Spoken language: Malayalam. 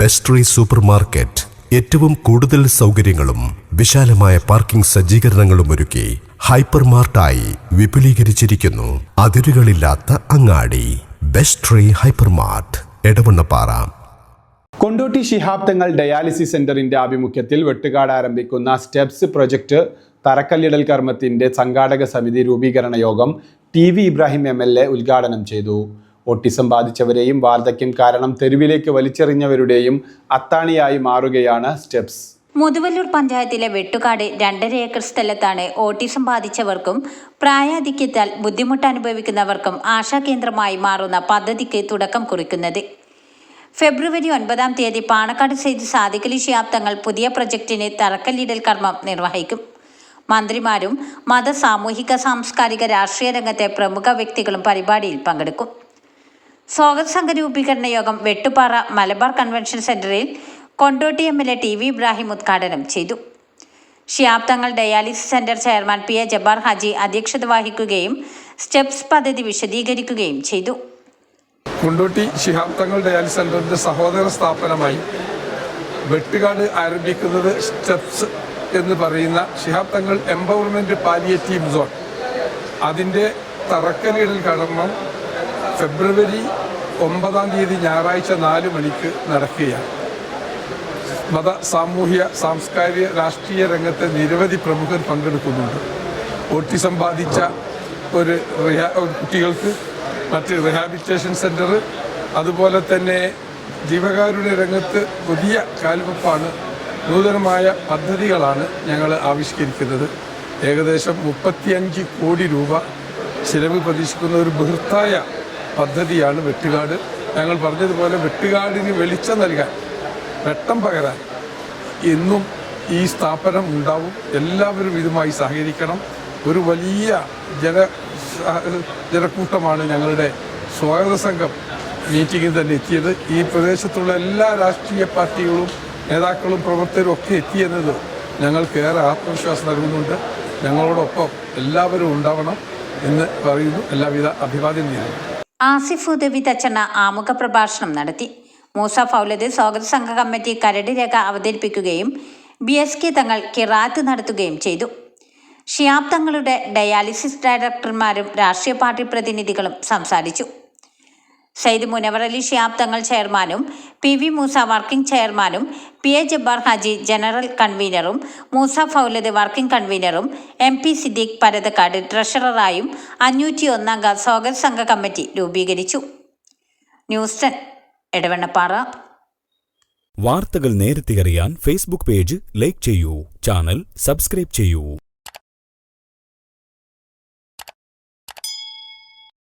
ബെസ്ട്രി സൂപ്പർ മാർക്കറ്റ് ഏറ്റവും കൂടുതൽ സൗകര്യങ്ങളും വിശാലമായ പാർക്കിംഗ് സജ്ജീകരണങ്ങളും ഒരുക്കി ഹൈപ്പർ മാർട്ടായി വിപുലീകരിച്ചിരിക്കുന്നു അതിരുകളില്ലാത്ത അങ്ങാടി. ബെസ്ട്രി hyper mart Edavannappara. Kondotty Shihab Thangal dialysis സെന്ററിന്റെ ആഭിമുഖ്യത്തിൽ വെട്ടുകാട് ആരംഭിക്കുന്ന സ്റ്റെപ്സ് പ്രൊജക്ട് തറക്കല്ലിടൽ കർമ്മത്തിന്റെ സംഘാടക സമിതി രൂപീകരണ യോഗം ടി വി ഇബ്രാഹിം എം ഉദ്ഘാടനം ചെയ്തു. ഓട്ടിസം ബാധിച്ചവരെയും വാർദ്ധക്യം കാരണം തെരുവിലേക്ക് വലിച്ചെറിഞ്ഞവരുടെയും അത്താണിയായി മാറുകയാണ് സ്റ്റെപ്സ്. മുതുവല്ലൂർ പഞ്ചായത്തിലെ വെട്ടുകാട് രണ്ടര ഏക്കർ സ്ഥലത്താണ് ഓട്ടിസം ബാധിച്ചവർക്കും പ്രായാധിക്യത്താൽ ബുദ്ധിമുട്ട് അനുഭവിക്കുന്നവർക്കും ആശാകേന്ദ്രമായി മാറുന്ന പദ്ധതിക്ക് തുടക്കം കുറിക്കുന്നത്. ഫെബ്രുവരി ഒൻപതാം തീയതി പാണക്കാട് സെയ്ത് സാദിഖലി ശിഹാബ് പുതിയ പ്രൊജക്ടിന് തറക്കല്ലിടൽ കർമ്മം നിർവഹിക്കും. മന്ത്രിമാരും മത സാമൂഹിക സാംസ്കാരിക രാഷ്ട്രീയ രംഗത്തെ പ്രമുഖ വ്യക്തികളും പരിപാടിയിൽ പങ്കെടുക്കും. സ്വാഗത സംഘ രൂപീകരണ യോഗം വെട്ടുപാറ മലബാർ കൺവെൻഷൻ സെന്ററിൽ Kondotty M L A T V Ibrahim ഉദ്ഘാടനം ചെയ്തു. Shihab Thangal dialysis centre chairman P A Jabbar Haji അധ്യക്ഷത വഹിക്കുകയും സ്റ്റെപ്സ് പദ്ധതി വിശദീകരിക്കുകയും ചെയ്തു. കൊണ്ടോട്ടി ശിഹാബ് തങ്ങൾ ഡയാലിസ് സെന്ററിന്റെ സഹോദര സ്ഥാപനമായി വെട്ടുകാട് ആരംഭിക്കുന്നത് സ്റ്റെപ്സ് എന്ന് പറയുന്ന Shihab Thangal empowerment palliative zone അതിന്റെ തറക്കല്ലിടൽ കടമം ഫെബ്രുവരി ഒമ്പതാം തീയതി ഞായറാഴ്ച നാല് മണിക്ക് നടക്കുകയാണ്. മത സാമൂഹ്യ സാംസ്കാരിക രാഷ്ട്രീയ രംഗത്തെ നിരവധി പ്രമുഖർ പങ്കെടുക്കുന്നുണ്ട്. ഓട്ടിസം ബാധിച്ച ഒരു കുട്ടികൾക്ക് മറ്റ് റിഹാബിലിറ്റേഷൻ സെന്റർ അതുപോലെ തന്നെ ജീവകാരുടെ രംഗത്ത് പുതിയ കാൽവെപ്പാണ് നൂതനമായ പദ്ധതികളാണ് ഞങ്ങൾ ആവിഷ്കരിക്കുന്നത്. ഏകദേശം മുപ്പത്തിയഞ്ച് കോടി രൂപ ചിലവ് പ്രതീക്ഷിക്കുന്ന ഒരു ബൃഹത്തായ പദ്ധതിയാണ് വെട്ടുകാട്. ഞങ്ങൾ പറഞ്ഞതുപോലെ വെട്ടുകാടിന് വെളിച്ചം നൽകാൻ വെട്ടം പകരാൻ എന്നും ഈ സ്ഥാപനം ഉണ്ടാവും. എല്ലാവരും ഇതുമായി സഹകരിക്കണം. ഒരു വലിയ ജന ജനക്കൂട്ടമാണ് ഞങ്ങളുടെ സ്വാഗത സംഘം മീറ്റിങ്ങിൽ തന്നെ എത്തിയത്. ഈ പ്രദേശത്തുള്ള എല്ലാ രാഷ്ട്രീയ പാർട്ടികളും നേതാക്കളും പ്രവർത്തകരും ഒക്കെ എത്തിയെന്നത് ഞങ്ങൾക്ക് ഏറെ ആത്മവിശ്വാസം നൽകുന്നുണ്ട്. ഞങ്ങളോടൊപ്പം എല്ലാവരും ഉണ്ടാവണം എന്ന് പറയുന്നു. എല്ലാവിധ അഭിവാദ്യം നേരുന്നു. ആസിഫ് ഉദവി തച്ചണ്ണ ആമുഖ പ്രഭാഷണം നടത്തി. മൂസ ഫൗലത് സ്വാഗത സംഘ കമ്മിറ്റി കരട് രേഖ അവതരിപ്പിക്കുകയും ബി എസ് കെ തങ്ങൾ കിറാത്ത് നടത്തുകയും ചെയ്തു. ഷിയാബ് തങ്ങളുടെ ഡയാലിസിസ് ഡയറക്ടർമാരും രാഷ്ട്രീയ പാർട്ടി പ്രതിനിധികളും സംസാരിച്ചു. സയ്യിദ് മുനവർ അലി ഷിയാബ് തങ്ങൾ ചെയർമാനും പി വി മൂസ വർക്കിംഗ് ചെയർമാനും P A Jabbar Haji general കൺവീനറും Moosa ഫൗലദ് working കൺവീനറും എം പി സിദ്ദീഖ് പരതക്കാട് ട്രഷററായും അഞ്ഞൂറ്റി ഒന്നംഗ സ്വാഗത സംഘ കമ്മിറ്റി രൂപീകരിച്ചു. News ten Edavannappara. വാർത്തകൾ നേരത്തെ അറിയാൻ ഫേസ്ബുക്ക് പേജ് ലൈക്ക് ചെയ്യൂ ചാനൽ സബ്സ്ക്രൈബ് ചെയ്യൂ.